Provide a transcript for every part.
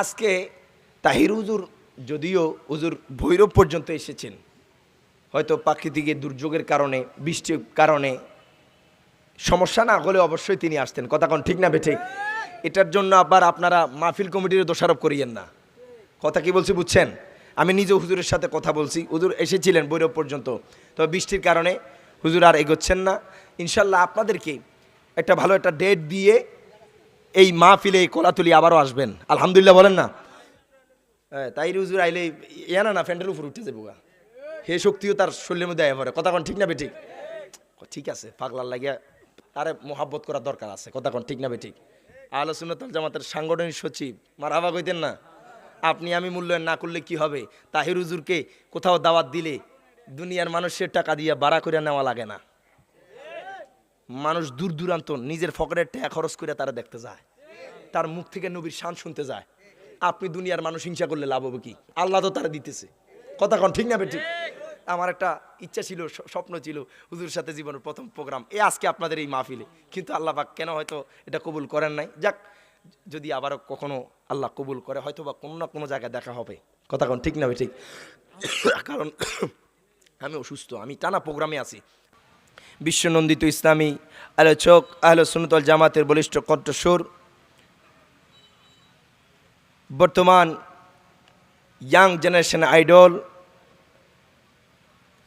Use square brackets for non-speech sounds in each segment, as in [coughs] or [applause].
আজকে তাহির হুজুর যদিও হুজুর ভৈরব পর্যন্ত এসেছেন, হয়তো প্রাকৃতিক দুর্যোগের কারণে, বৃষ্টির কারণে, সমস্যা না হলে অবশ্যই তিনি আসতেন। কথা কোন ঠিক না বেঠিক এটার জন্য আবার আপনারা মাহফিল কমিটির দোষারোপ করিয়েন না। কথা কি বলছি বুঝছেন? আমি নিজে হুজুরের সাথে কথা বলছি। হুজুর এসেছিলেন বৈরব পর্যন্ত। তবে বৃষ্টির কারণে হুজুর আর এগোচ্ছেন না। ইনশাল্লাহ আপনাদেরকে একটা ভালো একটা ডেট দিয়ে এই মা মাহফিলে এই কলাতুলি আবারও আসবেন। আলহামদুলিল্লাহ বলেন না। হ্যাঁ তাই রুজুর আইলে ইয়ানা না না ফ্যান্ডের উপর উঠতে যাব। হে শক্তিও তার শরীরের মধ্যে আয় পড়ে। কথা কোন, ঠিক না বেঠিক ঠিক? আছে, পাগলার লাগিয়া তারে মোহাব্বত করার দরকার আছে। কথা কোন, ঠিক না বেঠিক আলোচনাতল জামাতের সাংগঠনিক সচিব মারাবা কইতেন না, আপনি আমি মূল্যায়ন না করলে কি হবে? তাহির হুজুরকে কোথাও দাওয়াত দিলে দুনিয়ার মানুষের টাকা দিয়ে বাড়া করে নেওয়া লাগে না। মানুষ দূর দূরান্ত নিজের ফকরের টাকা খরচ করে তারা দেখতে যায়। তার মুখ থেকে নবীর শান শুনতে যায়। আপনি দুনিয়ার মানুষ হিংসা করলে লাভ হবে কি? আল্লাহ তো তারা দিতেছে। কথা কন, ঠিক না ঠিক। আমার একটা ইচ্ছা ছিল স্বপ্ন ছিল হুজুর সাথে জীবনের প্রথম প্রোগ্রাম। এ আজকে আপনাদের এই মাহফিলে। কিন্তু আল্লাহ পাক কেন হয়তো এটা কবুল করেন নাই? যাক, যদি আবারও কখনো আল্লাহ কবুল করে হয়তো বা কোনো না কোনো জায়গায় দেখা হবে। কথা কন, ঠিক না ঠিক। [coughs] কারণ [coughs] আমি অসুস্থ, আমি টানা প্রোগ্রামে আছি। বিশ্বনন্দিত ইসলামী আলোচক আহল সুনতল জামাতের বলিষ্ঠ কণ্ঠস্বর। বর্তমান ইয়াং জেনারেশন আইডল,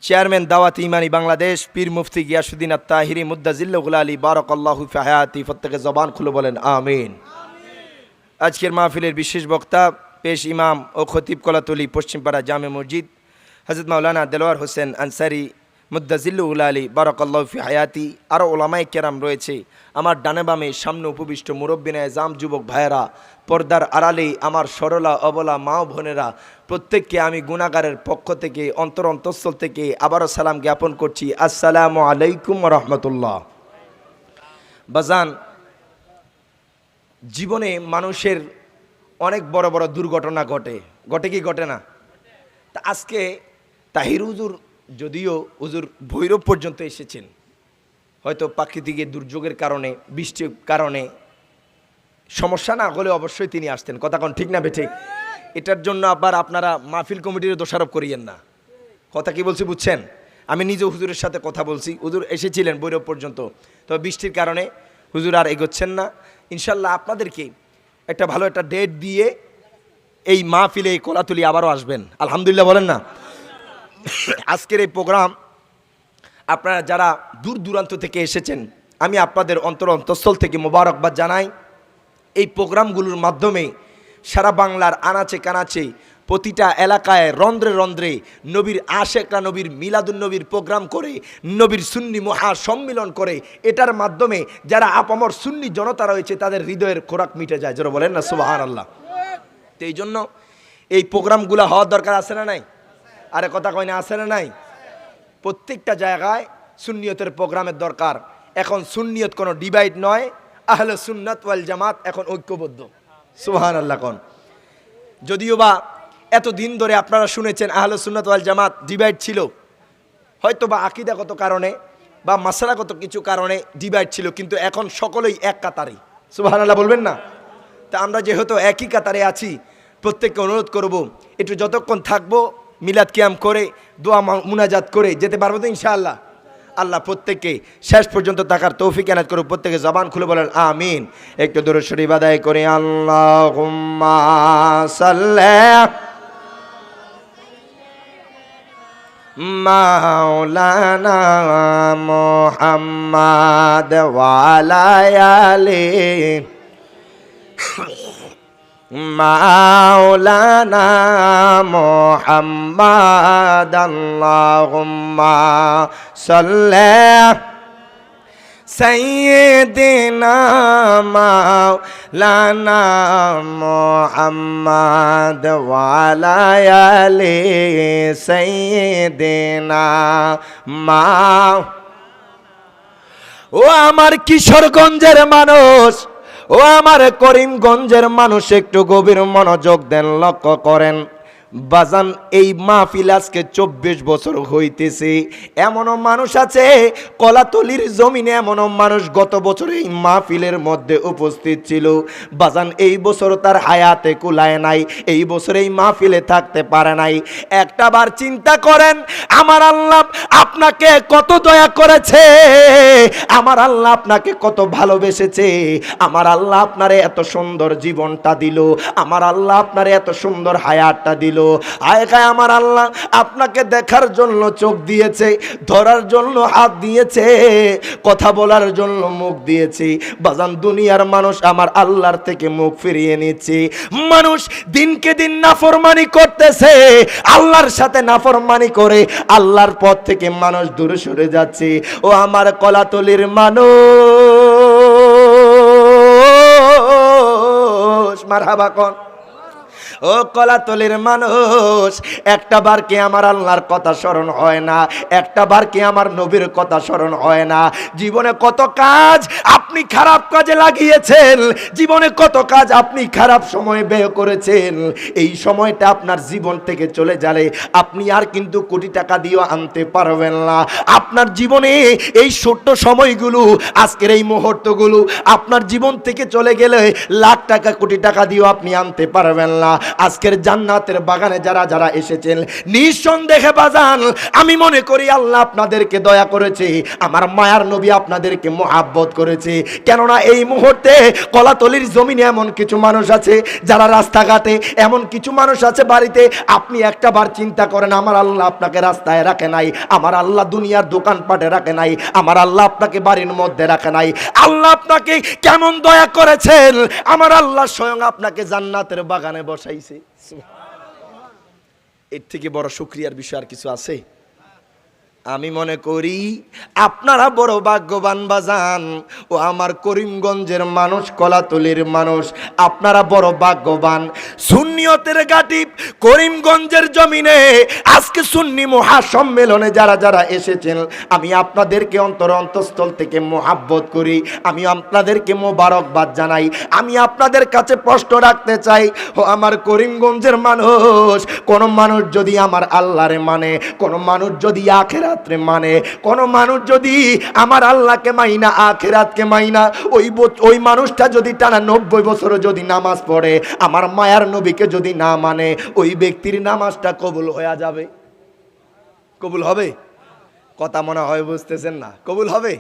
চেয়ারম্যান দাওয়াত ইমানি বাংলাদেশ, পীর মুফতি গিয়াসুদ্দিন আত্মাহিরি মুদাজিল্লুল আলী বারক আল্লাহ ফাহায়াতি প্রত্যেকে জবান খুলে বলেন, আমিন। আজকের মাহফিলের বিশেষ বক্তা পেশ ইমাম ও খতিব কলাতলি পশ্চিমপাড়া জামে মসজিদ হজরত মাওলানা দেলোয়ার হোসেন আনসারি মুদাজিল্লুল আলী বারকাল্লাফি হায়াতি আরও ওলামাই কেরাম রয়েছে। আমার ডানে বামে সামনে উপবিষ্ট মুরব্বিনা জাম যুবক ভাইয়েরা, পর্দার আড়ালে আমার সরলা অবলা মা বোনেরা, প্রত্যেককে আমি গুণাগারের পক্ষ থেকে, অন্তর অন্তঃস্থল থেকে আবারও সালাম জ্ঞাপন করছি। আসসালামু আলাইকুম রহমতুল্লাহ। বাজান, জীবনে মানুষের অনেক বড় বড় দুর্ঘটনা ঘটে। ঘটে কি ঘটে না? তা আজকে তাহির হুজুর যদিও হুজুর ভৈরব পর্যন্ত এসেছেন, হয়তো প্রাকৃতিক দুর্যোগের কারণে, বৃষ্টির কারণে, সমস্যা না হলে অবশ্যই তিনি আসতেন। কথা কোন ঠিক না বেঠিক এটার জন্য আবার আপনারা মাহফিল কমিটির দোষারোপ করিয়েন না। কথা কি বলছি বুঝছেন? আমি নিজে হুজুরের সাথে কথা বলছি। হুজুর এসেছিলেন বৈরব পর্যন্ত। তবে বৃষ্টির কারণে হুজুর আর এগোচ্ছেন না। ইনশাল্লাহ আপনাদেরকে একটা ভালো একটা ডেট দিয়ে এই মাহফিলে এই কলাতুলি আবারও আসবেন। আলহামদুলিল্লাহ বলেন না? আজকের এই প্রোগ্রাম, আপনারা যারা দূর দূরান্ত থেকে এসেছেন, আমি আপনাদের অন্তর অন্তঃস্থল থেকে মোবারকবাদ জানাই। এই প্রোগ্রামগুলোর মাধ্যমে সারা বাংলার আনাচে কানাচে প্রতিটা এলাকায় রন্ধ্রে রন্ধ্রে নবীর আশেকা নবীর মিলাদুন নবীর প্রোগ্রাম করে, নবীর সুন্নি মহা সম্মিলন করে, এটার মাধ্যমে যারা আপামর সুন্নি জনতা রয়েছে, তাদের হৃদয়ের খোরাক মিটে যায়। যারা বলেন না সুবাহান আল্লাহ তো এই জন্য এই প্রোগ্রামগুলো হওয়ার দরকার আছে না নাই? আরে কথা কয় না, আছে না নাই? প্রত্যেকটা জায়গায় সুন্নিয়তের প্রোগ্রামের দরকার। এখন সুন্নিয়ত কোনো ডিভাইড নয়, আহলে সুন্নাত ওয়াল জামাত এখন ঐক্যবদ্ধ। সুহান আল্লাহ কন। যদিও বা এত দিন ধরে আপনারা শুনেছেন আহলে সুন্নাত ওয়াল জামাত ডিভাইড ছিল। হয়তো বা আকিদাগত কারণে বা মাসালাগত কিছু কারণে ডিভাইড ছিল, কিন্তু এখন সকলেই এক কাতারে। আল্লাহ বলবেন না? তা আমরা যেহেতু একই কাতারে আছি, প্রত্যেককে অনুরোধ করব, একটু যতক্ষণ থাকব মিলাদ কিয়াম করে, দোয়া মুনাজাত করে যেতে পারব তো ইনশাআল্লাহ। আল্লাহ প্রত্যেককে শেষ পর্যন্ত থাকার তৌফিক এনাত করুক, প্রত্যেকে জবান খুলে বলেন, আমিন। একটু দূরে শরীফ আদায় করে আল্লাহ মাওলানা মোহাম্মদ ওয়ালায়ালে মাওলানা মোহাম্মদ আল্লাহুম্মা সাল্লাহ সৈয়দিনা মাওলানা মোহাম্মদ ওয়ালায়ালে সৈয়দিনা মা ও আমার কিশোরগঞ্জের মানুষ ও আমার করিমগঞ্জের মানুষ একটু গভীর মনোযোগ দেন লক্ষ্য করেন। বাজান, এই মাহফিল আজকে চব্বিশ বছর হইতেছে। এমনও মানুষ আছে, কলাতলির জমিনে এমনও মানুষ গত বছর এই মাহফিলের মধ্যে উপস্থিত ছিল। বাজান, এই বছর তার হায়াতে কুলায় নাই, এই বছর এই মাহফিলে থাকতে পারে নাই। একটা বার চিন্তা করেন, আমার আল্লাহ আপনাকে কত দয়া করেছে? আমার আল্লাহ আপনাকে কত ভালোবেসেছে? আমার আল্লাহ আপনারে এত সুন্দর জীবনটা দিল, আমার আল্লাহ আপনারে এত সুন্দর হায়াতটা দিল। আয় গায় আমার আল্লাহ আপনাকে দেখার জন্য চোখ দিয়েছে, ধরার জন্য হাত দিয়েছে, কথা বলার জন্য মুখ দিয়েছে। বাজান দুনিয়ার মানুষ আমার আল্লাহর থেকে মুখ ফিরিয়ে নিচ্ছে। মানুষ দিনকে দিন নাফরমানি করতেছে, আল্লাহর সাথে নাফরমানি করে আল্লাহর পথ থেকে মানুষ দূরে সরে যাচ্ছে। ও আমার কলাতলির মানুষ, মারহাবা কন ও কলাতলের মানুষ, একটা বার কি আমার আল্লাহর কথা স্মরণ হয় না? একটা বার কি আমার নবীর কথা স্মরণ হয় না? জীবনে কত কাজ আপনি খারাপ কাজে লাগিয়েছেন, জীবনে কত কাজ আপনি খারাপ সময় ব্যয় করেছেন? এই সময়টা আপনার জীবন থেকে চলে যাবে আপনি আর কিন্তু কোটি টাকা দিয়েও আনতে পারবেন না। আপনার জীবনে এই ছোট্ট সময়গুলো, আজকের এই মুহূর্তগুলো, আপনার জীবন থেকে চলে গেলে লাখ টাকা, কোটি টাকা দিয়েও আপনি আনতে পারবেন না। আজকের জান্নাতের বাগানে যারা যারা এসেছেন, নিঃসন্দেহে বাজান, আমি মনে করি আল্লাহ আপনাদেরকে দয়া করেছে, আমার মায়ার নবী আপনাদেরকে মহাব্বত করেছে। কেননা এই মুহূর্তে কলাতলির জমিনে এমন কিছু মানুষ আছে, যারা রাস্তাঘাটে এমন কিছু মানুষ আছে বাড়িতে, আপনি একটা বার চিন্তা করেন, আমার আল্লাহ আপনাকে রাস্তায় রাখে নাই, আমার আল্লাহ দুনিয়ার দোকানপাটে রাখে নাই, আমার আল্লাহ আপনাকে বাড়ির মধ্যে রাখে নাই। আল্লাহ আপনাকে কেমন দয়া করেছেন? আমার আল্লাহ স্বয়ং আপনাকে জান্নাতের বাগানে বসাইছে। এর থেকে বড় শুক্রিয়ার বিষয় আর কিছু আছে? আমি মনে করি আপনারা বড় ভাগ্যবান বাজান। ও আমার করিমগঞ্জের মানুষ, কলাতলির মানুষ, আপনারা বড় ভাগ্যবান। সুন্নিয়তের গাটি করিমগঞ্জের জমিনে, আজকে সুন্নি মহাসম্মেলনে যারা যারা এসেছেন, আমি আপনাদেরকে অন্তর অন্তঃস্থল থেকে মোহাব্বত করি, আমি আপনাদেরকে মোবারকবাদ জানাই, আমি আপনাদের কাছে প্রশ্ন রাখতে চাই, ও আমার করিমগঞ্জের মানুষ, কোন মানুষ যদি আমার আল্লাহরে মানে কোন মানুষ যদি আখেরাত্রে মানে কোন মানুষ যদি আমার আল্লাহকে মাইনা আখেরাতকে মাইনা ওই ওই মানুষটা যদি টানা নব্বই বছরও যদি নামাজ পড়ে, আমার মায়ার নবীকে যদি না মানে ওই ব্যক্তির নামাজটা কবুল হয়ে যাবে। কবুল হবে? কথা মনে হয় বুঝতেছেন না। কবুল হবে?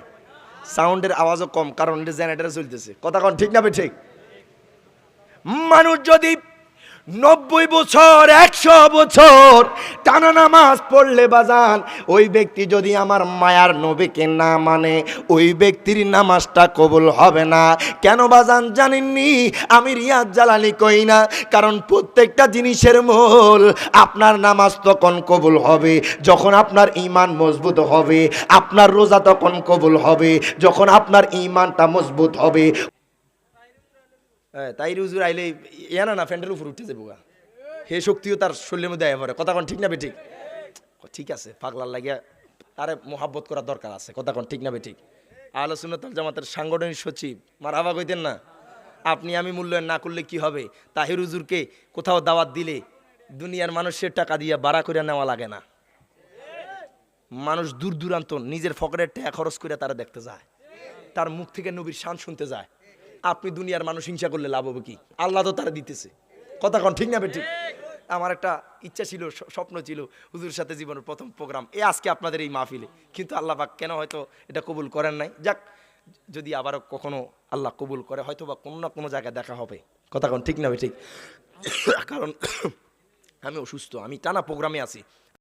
সাউন্ডের আওয়াজও কম, কারণ এটা জেনারেটারে চলতেছে। কথা কোন, ঠিক না ঠিক? মানুষ যদি নব্বই বছর, একশো বছর টানা নামাজ পড়লে বাজান, ওই ব্যক্তি যদি আমার মায়ার নবীকে না মানে ওই ব্যক্তির নামাজটা কবুল হবে না। কেন বাজান জানেননি? আমি রিয়াজ জ্বালানি কই না? কারণ প্রত্যেকটা জিনিসের মূল আপনার নামাজ তখন কবুল হবে, যখন আপনার ইমান মজবুত হবে, আপনার রোজা তখন কবুল হবে, যখন আপনার ইমানটা মজবুত হবে। হ্যাঁ, তাই রুজুর আইলে ইয়া না ফ্যান্ডের উপর উঠে যাব। হে শক্তিও তার শরীরের মধ্যে আয় পড়ে। কথা কোন ঠিক না বে ঠিক? আছে পাগলার লাগিয়া তারে মোহাব্বত করার দরকার আছে। কথা কোন ঠিক না বে ঠিক? জামাতের সাংগঠনিক সচিব মার আবা কইতেন না আপনি আমি মূল্যায়ন না করলে কি হবে? তাহির হুজুরকে কোথাও দাওয়াত দিলে দুনিয়ার মানুষের টাকা দিয়ে ভাড়া করে নেওয়া লাগে না। মানুষ দূর দূরান্ত নিজের ফকরের টাকা খরচ করে তারা দেখতে যায়। তার মুখ থেকে নবীর শান শুনতে যায়। আপনি দুনিয়ার মানুষ হিংসা করলে লাভ হবে কি? আল্লাহ তো তারা দিতেছে। কথা কন, ঠিক না বে ঠিক? আমার একটা ইচ্ছা ছিল স্বপ্ন ছিল হুজুর সাথে জীবনের প্রথম প্রোগ্রাম। এ আজকে আপনাদের এই মাহফিলে। কিন্তু আল্লাহ পাক কেন হয়তো এটা কবুল করেন নাই? যাক, যদি আবারও কখনো আল্লাহ কবুল করে হয়তো বা কোনো না কোনো জায়গায় দেখা হবে। কথা কন, ঠিক না বে ঠিক? কারণ [coughs] আমি অসুস্থ, আমি টানা প্রোগ্রামে আছি।